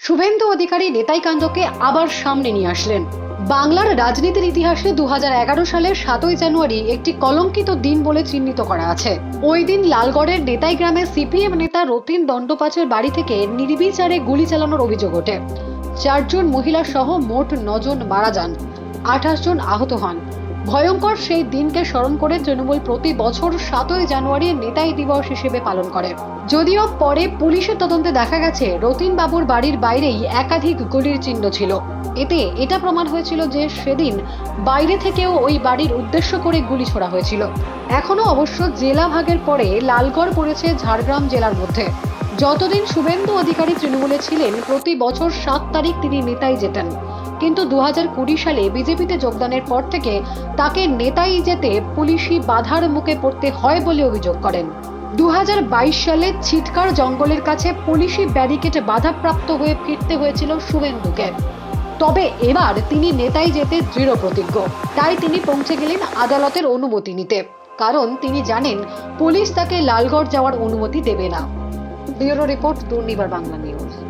শুভেন্দু অধিকারী নেতাই কাণ্ডকে আবার সামনে নিয়ে আসলেন। বাংলার রাজনীতির ইতিহাসে দু হাজার এগারো সালের সাতই জানুয়ারি একটি কলঙ্কিত দিন বলে চিহ্নিত করা আছে। ওই দিন লালগড়ের নেতাই গ্রামে সিপিএম নেতা রতিন দণ্ডপাচের বাড়ি থেকে নির্বিচারে গুলি চালানোর অভিযোগ ওঠে। চারজন মহিলা সহ মোট নজন মারা যান। আঠাশ জন আহত হন। ভয়ঙ্কর সেই দিনকে স্মরণ করে তৃণমূল প্রতি বছর সাতই জানুয়ারি নেতাই দিবস হিসেবে পালন করে। যদিও পরে পুলিশের তদন্তে দেখা গেছে রতিন বাবুর বাড়ির বাইরেই একাধিক গুলির চিহ্ন ছিল। এতে এটা প্রমাণ হয়েছিল যে সেদিন বাইরে থেকেও ওই বাড়ির উদ্দেশ্য করে গুলি ছোড়া হয়েছিল। এখনও অবশ্য জেলা ভাগের পরে লালগড় পড়েছে ঝাড়গ্রাম জেলার মধ্যে। যতদিন শুভেন্দু অধিকারী তৃণমূলে ছিলেন, প্রতি বছর সাত তারিখ তিনি নেতাই যেতেন। কিন্তু দু সালে বিজেপিতে যোগদানের পর থেকে তাকে নেতাই যেতে পুলিশি বাধার মুখে পড়তে হয় বলে অভিযোগ করেন। দুহাজার বাইশ সালে ছিটকার জঙ্গলের কাছে পুলিশি ব্যারিকেড বাধাপ্রাপ্ত হয়ে ফিরতে হয়েছিল শুভেন্দুকে। তবে এবার তিনি নেতাই যেতে দৃঢ় প্রতিজ্ঞ। তাই তিনি পৌঁছে গেলেন আদালতের অনুমতি নিতে। কারণ তিনি জানেন পুলিশ তাকে লালগড় যাওয়ার অনুমতি দেবে না। Bureau report Durnibar Bangla news.